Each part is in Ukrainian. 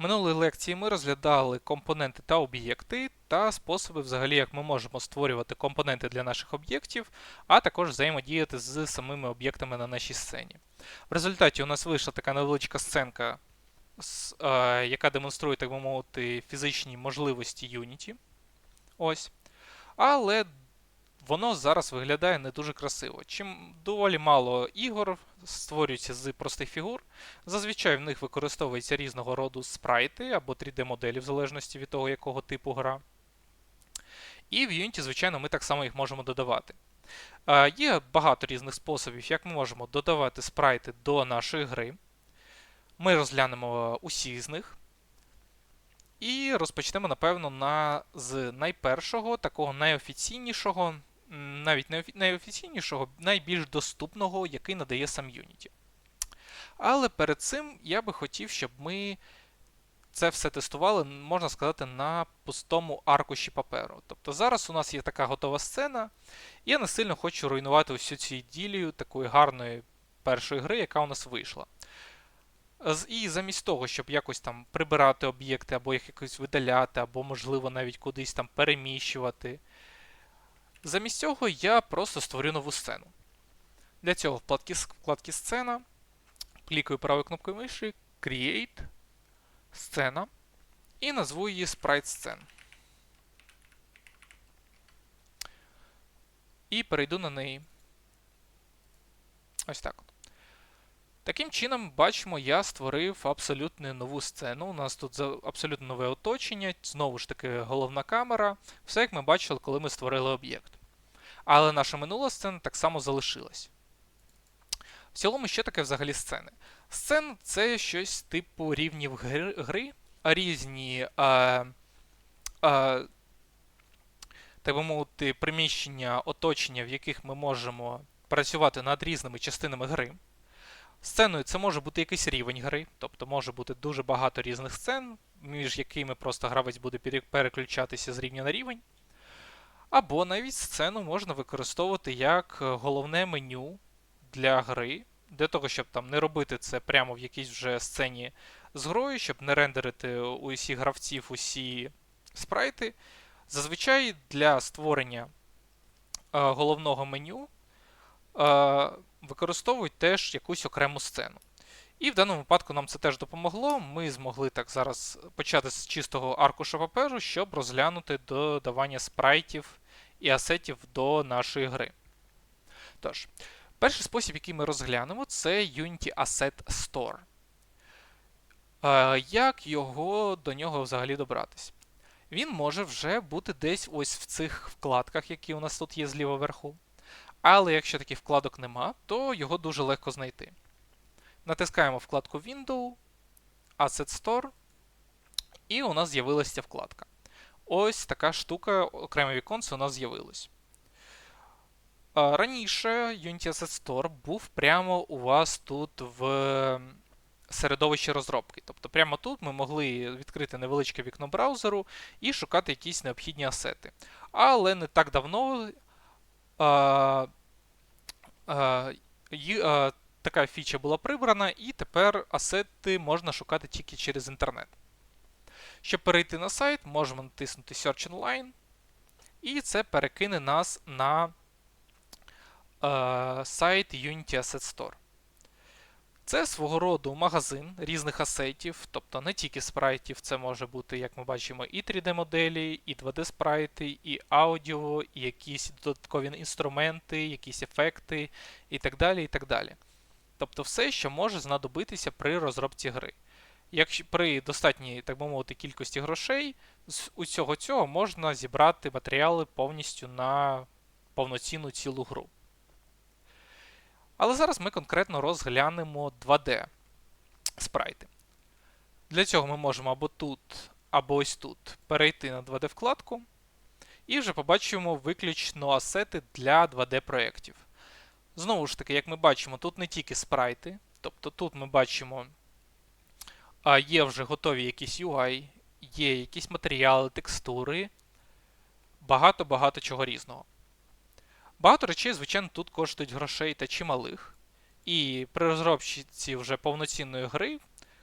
Минулої лекції ми розглядали компоненти та об'єкти та способи, взагалі, як ми можемо створювати компоненти для наших об'єктів, а також взаємодіяти з самими об'єктами на нашій сцені. В результаті у нас вийшла така невеличка сценка, е, яка демонструє, так би мовити, фізичні можливості Unity. Ось. Але воно зараз виглядає не дуже красиво. Чим доволі мало ігор створюються з простих фігур. Зазвичай в них використовуються різного роду спрайти або 3D-моделі, в залежності від того, якого типу гра. І в Unity, звичайно, ми так само їх можемо додавати. Є багато різних способів, як ми можемо додавати спрайти до нашої гри. Ми розглянемо усі з них. І розпочнемо, напевно, на, з найпершого, такого найофіційнішого, навіть найофіційнішого, найбільш доступного, який надає сам Unity. Але перед цим я би хотів, щоб ми це все тестували, можна сказати, на пустому аркуші паперу. Тобто зараз у нас є така готова сцена, і я не сильно хочу руйнувати всю цю іділію такої гарної першої гри, яка у нас вийшла. І замість того, щоб якось там прибирати об'єкти, або їх якось видаляти, або, можливо, навіть кудись там переміщувати. Замість цього я просто створю нову сцену. Для цього в вкладці, вкладці сцена, клікаю правою кнопкою миші, Create, сцена, і назву її Sprite Scene. І перейду на неї. Ось так. Таким чином, бачимо, я створив абсолютно нову сцену. У нас тут абсолютно нове оточення, знову ж таки, головна камера. Все як ми бачили, коли ми створили об'єкт. Але наша минула сцена так само залишилась. В цілому, що таке взагалі сцени? Сцен це щось типу рівнів гри, різні. Е, е, так би мовити, приміщення, оточення, в яких ми можемо працювати над різними частинами гри. Сценою це може бути якийсь рівень гри, тобто може бути дуже багато різних сцен, між якими просто гравець буде переключатися з рівня на рівень. Або навіть сцену можна використовувати як е, головне меню для гри, для того, щоб там не робити це прямо в якійсь вже сцені з грою, щоб не рендерити у усіх гравців усі спрайти. Зазвичай для створення е, головного меню е, використовують теж якусь окрему сцену. І в даному випадку нам це теж допомогло. Ми змогли так зараз почати з чистого аркуша паперу, щоб розглянути додавання спрайтів і асетів до нашої гри. Тож, перший спосіб, який ми розглянемо, це Unity Asset Store. Е, Як його до нього взагалі добратись? Він може вже бути десь ось в цих вкладках, які у нас тут є зліва вверху. Але якщо таких вкладок нема, то його дуже легко знайти. Натискаємо вкладку Window, Asset Store, і у нас з'явилася ця вкладка. Ось така штука, окреме віконце у нас з'явилось. Раніше Unity Asset Store був прямо у вас тут в середовищі розробки. Тобто прямо тут ми могли відкрити невеличке вікно браузеру і шукати якісь необхідні асети. Але не так давно а, а, така фіча була прибрана, і тепер асети можна шукати тільки через інтернет. Щоб перейти на сайт, можемо натиснути Search Online, і це перекине нас на е, сайт Unity Asset Store. Це свого роду магазин різних асетів, тобто не тільки спрайтів, це може бути, як ми бачимо, і 3D-моделі, і 2D-спрайти, і аудіо, і якісь додаткові інструменти, якісь ефекти, і так далі. і так далі. Тобто все, що може знадобитися при розробці гри. Якщо при достатній, так би мовити, кількості грошей, з усього цього можна зібрати матеріали повністю на повноцінну цілу гру. Але зараз ми конкретно розглянемо 2D спрайти. Для цього ми можемо або тут, або ось тут перейти на 2D-вкладку, і вже побачимо виключно асети для 2D-проєктів. Знову ж таки, як ми бачимо, тут не тільки спрайти, тобто тут ми бачимо, є вже готові якісь UI, є якісь матеріали, текстури, багато-багато чого різного. Багато речей, звичайно, тут коштують грошей та чималих. І при розробці вже повноцінної гри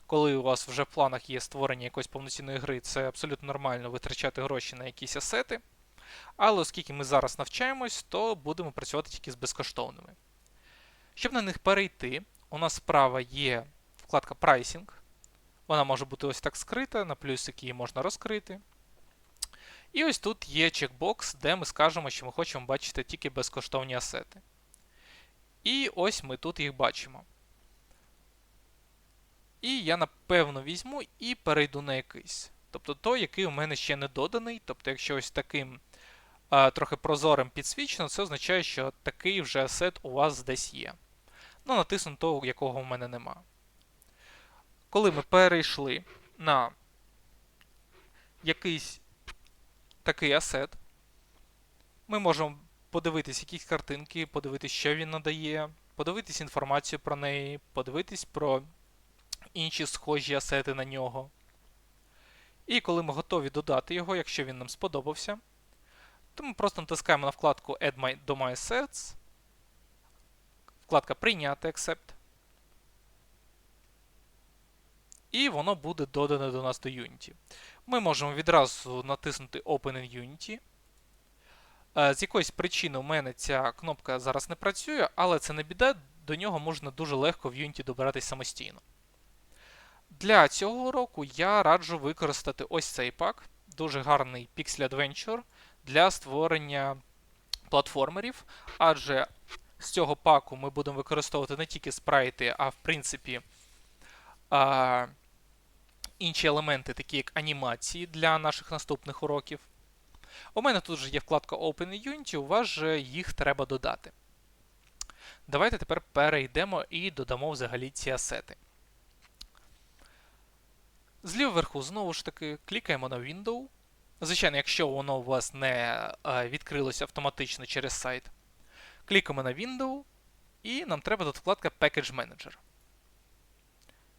коли у вас вже в планах є створення якоїсь повноцінної гри, це абсолютно нормально витрачати гроші на якісь асети. Але оскільки ми зараз навчаємось, то будемо працювати тільки з безкоштовними. Щоб на них перейти, у нас справа є вкладка Pricing. Вона може бути ось так скрита, на плюсик її можна розкрити. І ось тут є чекбокс, де ми скажемо, що ми хочемо бачити тільки безкоштовні асети. І ось ми тут їх бачимо. І я напевно візьму і перейду на якийсь. Тобто той, який у мене ще не доданий. Тобто, якщо ось таким а, трохи прозорим підсвічено, це означає, що такий вже асет у вас десь є. Ну, натисну того, якого у мене нема. Коли ми перейшли на якийсь такий асет, ми можемо подивитись якісь картинки, подивитись, що він надає, подивитись інформацію про неї, подивитись про інші схожі асети на нього. І коли ми готові додати його, якщо він нам сподобався, то ми просто натискаємо на вкладку Add my, до My Assets, вкладка Прийняти Accept. І воно буде додане до нас до Unity. Ми можемо відразу натиснути Open in Unity. Е, З якоїсь причини у мене ця кнопка зараз не працює, але це не біда, до нього можна дуже легко в Unity добиратись самостійно. Для цього уроку я раджу використати ось цей пак, дуже гарний Pixel Adventure для створення платформерів, адже з цього паку ми будемо використовувати не тільки спрайти, а в принципі а, інші елементи, такі як анімації для наших наступних уроків. У мене тут вже є вкладка Open Unity, у вас же їх треба додати. Давайте тепер перейдемо і додамо взагалі ці асети. Зліва вверху, знову ж таки, клікаємо на Window. Звичайно, якщо воно у вас не відкрилося автоматично через сайт. Клікаємо на Window, і нам треба тут вкладка Package Manager.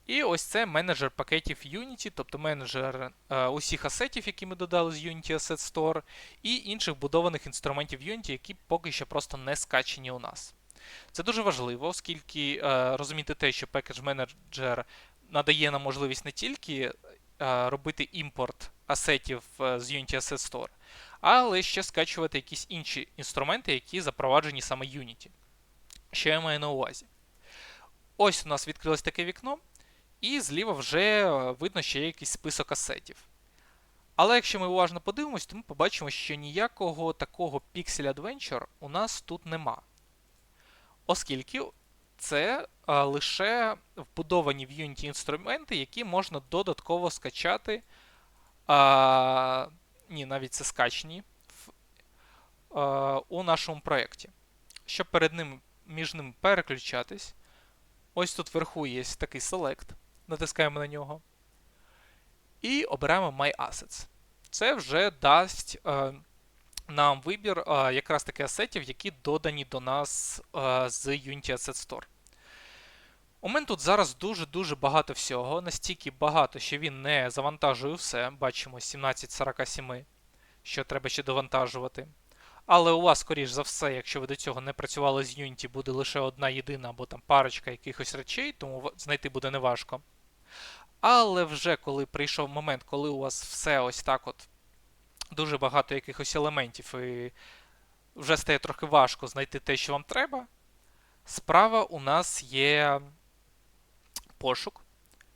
І ось це менеджер пакетів Unity, тобто менеджер е, усіх асетів, які ми додали з Unity Asset Store, і інших будованих інструментів Unity, які поки що просто не скачені у нас. Це дуже важливо, оскільки е, розуміти те, що Package Manager надає нам можливість не тільки е, робити імпорт асетів е, з Unity Asset Store, але ще скачувати якісь інші інструменти, які запроваджені саме Unity. Що я маю на увазі? Ось у нас відкрилось таке вікно, і зліва вже видно, що є якийсь список асетів. Але якщо ми уважно подивимось, то ми побачимо, що ніякого такого Pixel Adventure у нас тут нема. Оскільки це а, лише вбудовані в Unity інструменти, які можна додатково скачати. А, Ні, навіть це скачені в, а, у нашому проєкті. Щоб перед ним між ним переключатись, ось тут вверху є такий Select. Натискаємо на нього. І обираємо My Assets. Це вже дасть е, нам вибір е, якраз таки асетів, які додані до нас е, з Unity Asset Store. У мене тут зараз дуже-дуже багато всього, настільки багато, що він не завантажує все. Бачимо 1747, що треба ще довантажувати. Але у вас, скоріш за все, якщо ви до цього не працювали з Unity, буде лише одна єдина або там парочка якихось речей, тому знайти буде неважко. Але вже коли прийшов момент, коли у вас все ось так от дуже багато якихось елементів, і вже стає трохи важко знайти те, що вам треба, справа у нас є пошук,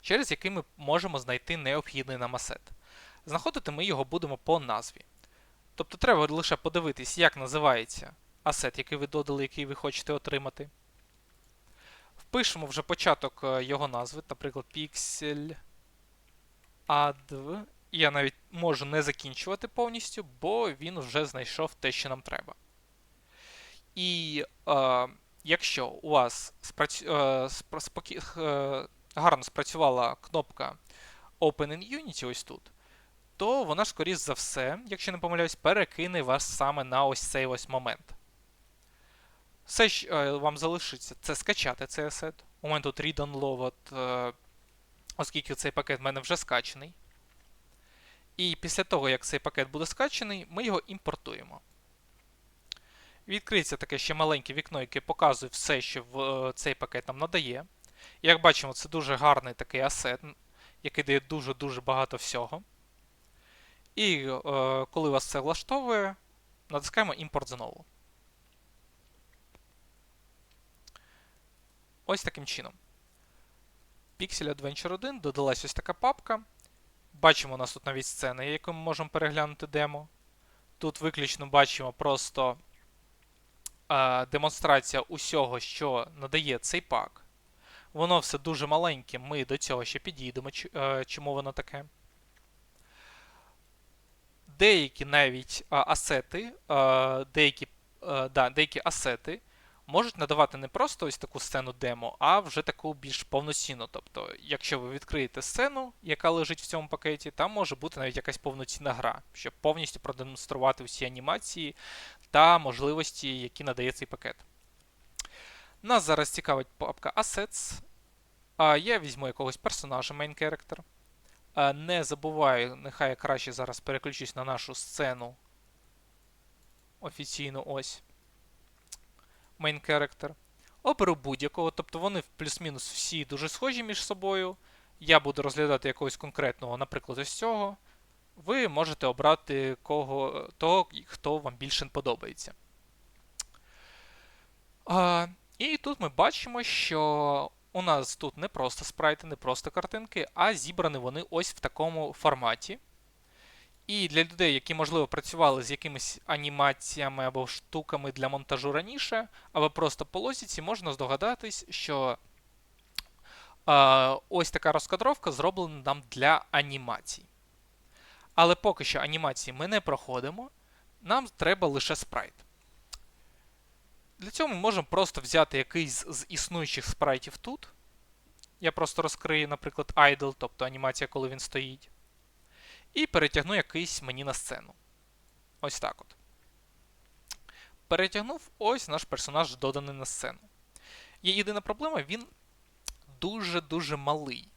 через який ми можемо знайти необхідний нам асет. Знаходити ми його будемо по назві. Тобто треба лише подивитись, як називається асет, який ви додали, який ви хочете отримати. Впишемо вже початок е, його назви, наприклад, Pixel Adv. Я навіть можу не закінчувати повністю, бо він вже знайшов те, що нам треба. І е, якщо у вас спрацю... е, спокі... е, гарно спрацювала кнопка Open in Unity ось тут, то вона скоріш за все, якщо не помиляюсь, перекине вас саме на ось цей ось момент. Все, що е, вам залишиться, це скачати цей асет. У мене тут read onload, е, оскільки цей пакет в мене вже скачений. І після того, як цей пакет буде скачений, ми його імпортуємо. Відкриється таке ще маленьке вікно, яке показує все, що в, е, цей пакет нам надає. Як бачимо, це дуже гарний такий асет, який дає дуже-дуже багато всього. І е, коли вас це влаштовує, натискаємо імпорт знову. Ось таким чином. Pixel Adventure 1 додалась ось така папка. Бачимо, у нас тут навіть сцена, яку ми можемо переглянути демо. Тут виключно бачимо просто демонстрація усього, що надає цей пак. Воно все дуже маленьке, ми до цього ще підійдемо, е, чому воно таке. Деякі навіть асети, деякі, да, деякі асети можуть надавати не просто ось таку сцену демо, а вже таку більш повноцінну. Тобто, якщо ви відкриєте сцену, яка лежить в цьому пакеті, там може бути навіть якась повноцінна гра, щоб повністю продемонструвати всі анімації та можливості, які надає цей пакет. Нас зараз цікавить папка Assets. А Я візьму якогось персонажа main character. Не забуваю, нехай я краще зараз переключусь на нашу сцену. Офіційну ось. Main character. Оберу будь-якого, тобто вони плюс-мінус всі дуже схожі між собою. Я буду розглядати якогось конкретного, наприклад, ось цього. Ви можете обрати кого, того, хто вам більше подобається. А, І тут ми бачимо, що у нас тут не просто спрайти, не просто картинки, а зібрані вони ось в такому форматі. І для людей, які, можливо, працювали з якимись анімаціями або штуками для монтажу раніше, або просто по логіці, можна здогадатись, що е, ось така розкадровка зроблена нам для анімацій. Але поки що анімації ми не проходимо, нам треба лише спрайт. Для цього ми можемо просто взяти якийсь з існуючих спрайтів тут. Я просто розкрию, наприклад, idle, тобто анімація, коли він стоїть. І перетягну якийсь мені на сцену. Ось так от. Перетягнув ось наш персонаж доданий на сцену. Є єдина проблема, він дуже-дуже малий.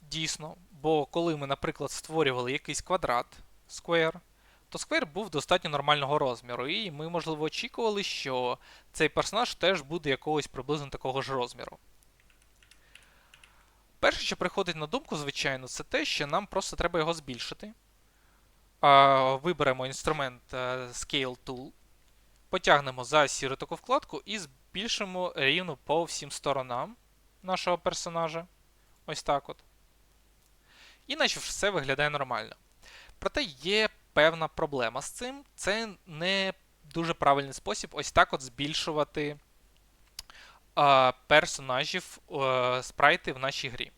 Дійсно, бо коли ми, наприклад, створювали якийсь квадрат Square, то Square був достатньо нормального розміру, і ми, можливо, очікували, що цей персонаж теж буде якогось приблизно такого ж розміру. Перше, що приходить на думку, звичайно, це те, що нам просто треба його збільшити. Виберемо інструмент е, Scale Tool, потягнемо за сіру таку вкладку і збільшимо рівно по всім сторонам нашого персонажа. Ось так от. І наче все виглядає нормально. Проте є певна проблема з цим. Це не дуже правильний спосіб ось так от збільшувати персонажів спрайти в нашій грі.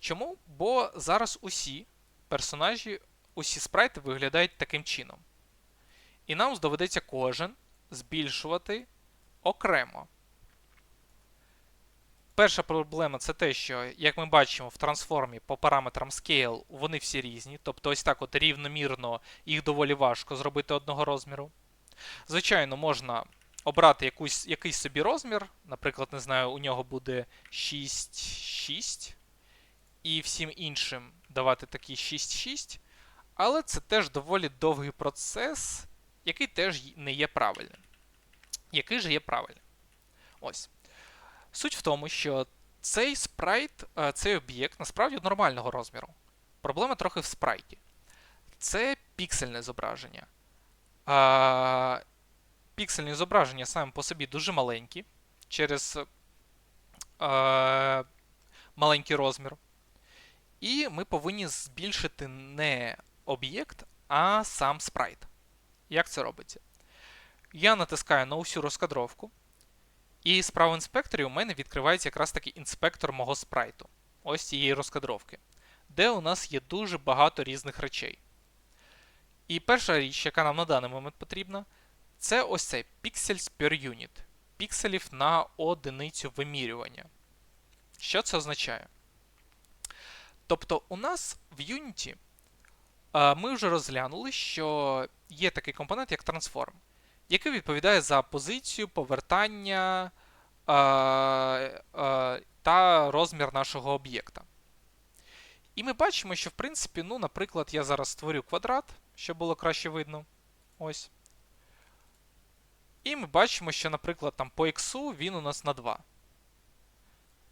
Чому? Бо зараз усі персонажі, усі спрайти виглядають таким чином. І нам доведеться кожен збільшувати окремо. Перша проблема це те, що, як ми бачимо в трансформі по параметрам Scale, вони всі різні. Тобто, ось так от рівномірно їх доволі важко зробити одного розміру. Звичайно, можна обрати якусь, якийсь собі розмір. Наприклад, не знаю, у нього буде 6,6. І всім іншим давати такий 6,6. Але це теж доволі довгий процес, який теж не є правильним. Який же є правильним? Ось. Суть в тому, що цей спрайт, е, цей об'єкт насправді нормального розміру. Проблема трохи в спрайті. Це піксельне зображення. Піксельні зображення саме по собі дуже маленькі через а, маленький розмір. І ми повинні збільшити не об'єкт, а сам спрайт. Як це робиться? Я натискаю на усю розкадровку. І справа інспекторі у мене відкривається якраз таки інспектор мого спрайту. Ось цієї розкадровки, де у нас є дуже багато різних речей. І перша річ, яка нам на даний момент потрібна, це ось цей Pixels per Unit. Пікселів на одиницю вимірювання. Що це означає? Тобто, у нас в Unity ми вже розглянули, що є такий компонент, як Transform який відповідає за позицію, повертання е, е, та розмір нашого об'єкта. І ми бачимо, що, в принципі, ну, наприклад, я зараз створю квадрат, щоб було краще видно. Ось. І ми бачимо, що, наприклад, там по X він у нас на 2.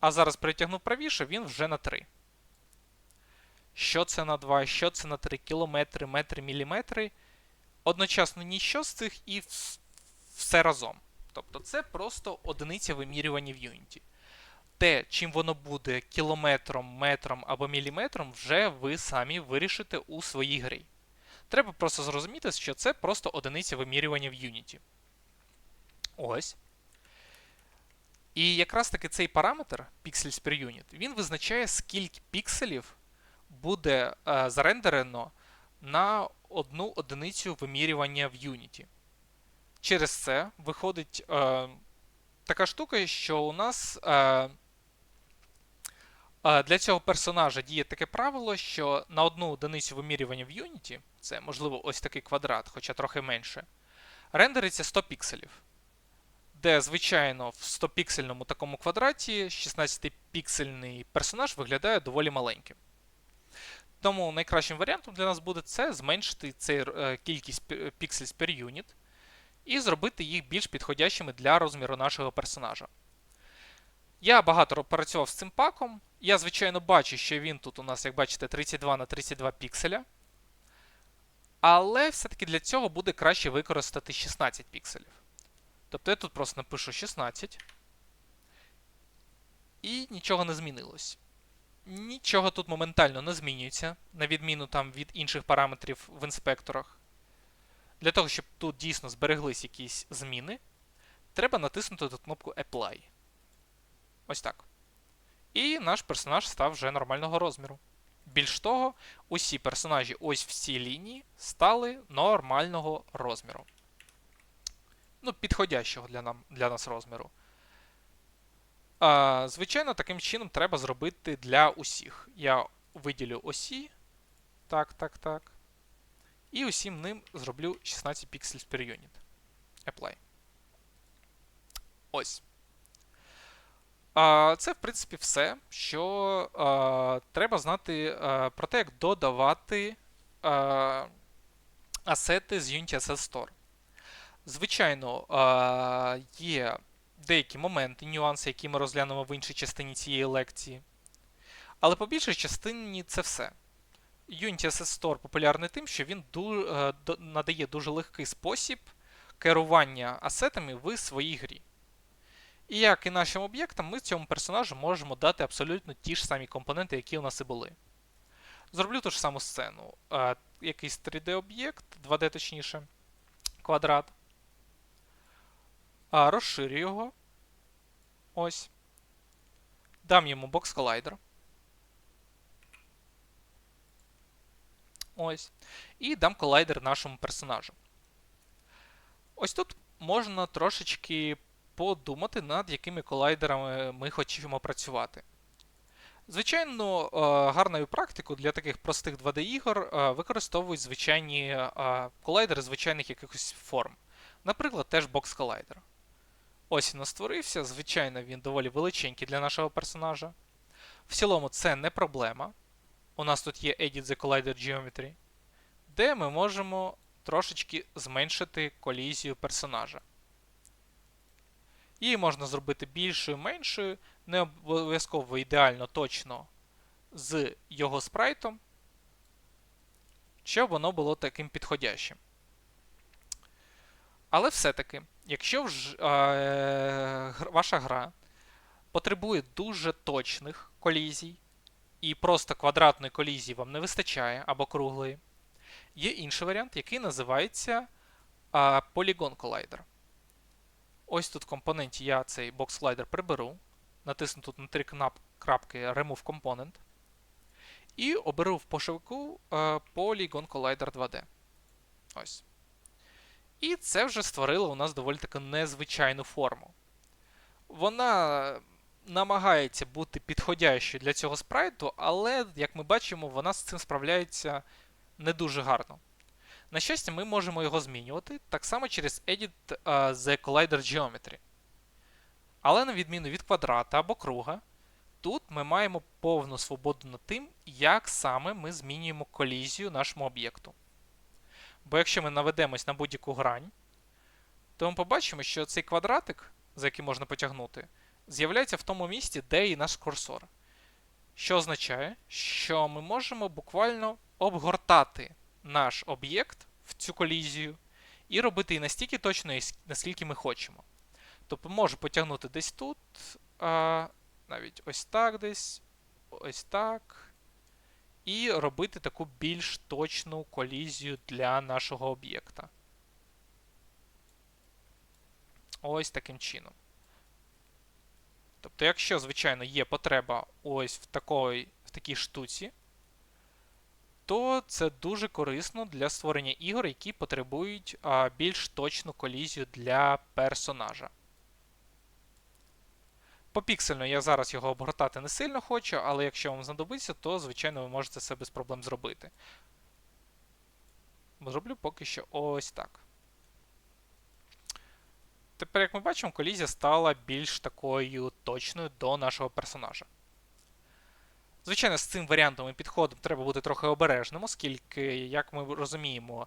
А зараз перетягнув правіше, він вже на 3. Що це на 2, що це на 3 кілометри, метри, міліметри. Одночасно ніщо з цих і все разом. Тобто це просто одиниця вимірювання в Unity. Те, чим воно буде кілометром, метром або міліметром, вже ви самі вирішите у своїй грі. Треба просто зрозуміти, що це просто одиниця вимірювання в Unity. Ось. І якраз таки цей параметр pixels per unit, він визначає, скільки пікселів буде е, зарендерено на одну одиницю вимірювання в Unity. Через це виходить е, така штука, що у нас е, е, для цього персонажа діє таке правило, що на одну одиницю вимірювання в Unity, це можливо ось такий квадрат, хоча трохи менше, рендериться 100 пікселів. Де, звичайно, в 100-піксельному такому квадраті 16-піксельний персонаж виглядає доволі маленьким. Тому найкращим варіантом для нас буде це зменшити цей, е, кількість пі- per unit і зробити їх більш підходящими для розміру нашого персонажа. Я багато працював з цим паком. Я, звичайно, бачу, що він тут у нас, як бачите, 32 на 32 пікселя. Але все-таки для цього буде краще використати 16 пікселів. Тобто я тут просто напишу 16. І нічого не змінилось. Нічого тут моментально не змінюється, на відміну там від інших параметрів в інспекторах. Для того, щоб тут дійсно збереглись якісь зміни, треба натиснути тут кнопку Apply. Ось так. І наш персонаж став вже нормального розміру. Більш того, усі персонажі ось в цій лінії стали нормального розміру. Ну, підходящого для, нам, для нас розміру. А, звичайно, таким чином треба зробити для усіх. Я виділю осі. Так, так, так. І усім ним зроблю 16 pixels per unit. Apply. Ось. А, Це, в принципі, все, що а, треба знати а, про те, як додавати а, асети з Unity Asset Store. Звичайно, є деякі моменти, нюанси, які ми розглянемо в іншій частині цієї лекції. Але по більшій частині це все. Unity Asset Store популярний тим, що він е, надає дуже легкий спосіб керування асетами в своїй грі. І як і нашим об'єктам, ми цьому персонажу можемо дати абсолютно ті ж самі компоненти, які у нас і були. Зроблю ту ж саму сцену. Е, якийсь 3D-об'єкт, 2D точніше, квадрат. А, розширю його. Ось. Дам йому бокс колайдер. Ось. І дам колайдер нашому персонажу. Ось тут можна трошечки подумати, над якими колайдерами ми хочемо працювати. Звичайно, е, гарною практикою для таких простих 2D-ігор е, використовують звичайні е, колайдери звичайних якихось форм. Наприклад, теж бокс колайдер. Ось він створився. Звичайно, він доволі величенький для нашого персонажа. В цілому, це не проблема. У нас тут є Edit the Collider Geometry, де ми можемо трошечки зменшити колізію персонажа. Її можна зробити більшою, меншою, не обов'язково ідеально точно з його спрайтом, щоб воно було таким підходящим. Але все-таки, якщо вж, е, ваша гра потребує дуже точних колізій, і просто квадратної колізії вам не вистачає або круглої, є інший варіант, який називається а, Polygon Collider. Ось тут в компоненті я цей бокс колайдер приберу, натисну тут на три крапки Remove Component. І оберу в пошуку е, Polygon Collider 2D. Ось. І це вже створило у нас доволі таку незвичайну форму. Вона намагається бути підходящою для цього спрайту, але, як ми бачимо, вона з цим справляється не дуже гарно. На щастя, ми можемо його змінювати так само через Edit е, the Collider Geometry. Але на відміну від квадрата або круга, тут ми маємо повну свободу над тим, як саме ми змінюємо колізію нашому об'єкту. Бо якщо ми наведемось на будь-яку грань, то ми побачимо, що цей квадратик, за який можна потягнути, з'являється в тому місці, де і наш курсор. Що означає, що ми можемо буквально обгортати наш об'єкт в цю колізію і робити її настільки точно, наскільки ми хочемо. Тобто можу потягнути десь тут, а, навіть ось так десь, ось так. І робити таку більш точну колізію для нашого об'єкта. Ось таким чином. Тобто, якщо, звичайно, є потреба ось в такої, в такій штуці, то це дуже корисно для створення ігор, які потребують а, більш точну колізію для персонажа. Попіксельно я зараз його обгортати не сильно хочу, але якщо вам знадобиться, то, звичайно, ви можете це без проблем зробити. Зроблю поки що ось так. Тепер, як ми бачимо, колізія стала більш такою точною до нашого персонажа. Звичайно, з цим варіантом і підходом треба бути трохи обережним, оскільки, як ми розуміємо,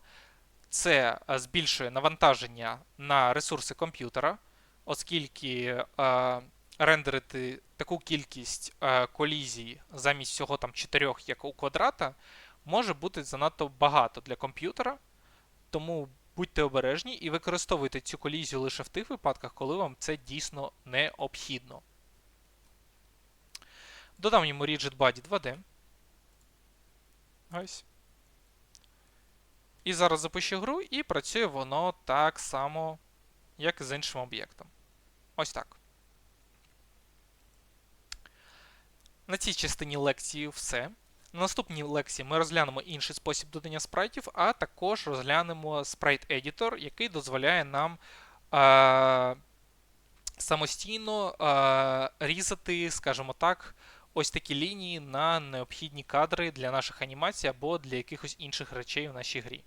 це збільшує навантаження на ресурси комп'ютера, оскільки е, рендерити таку кількість е, колізій замість всього там 4, як у квадрата, може бути занадто багато для комп'ютера. Тому будьте обережні і використовуйте цю колізію лише в тих випадках, коли вам це дійсно необхідно. Додам йому Rigid Body 2D. Ось. І зараз запущу гру, і працює воно так само, як і з іншим об'єктом. Ось так. На цій частині лекції все. На наступній лекції ми розглянемо інший спосіб додання спрайтів, а також розглянемо Sprite Editor, який дозволяє нам е, самостійно е, різати, скажімо так, ось такі лінії на необхідні кадри для наших анімацій або для якихось інших речей в нашій грі.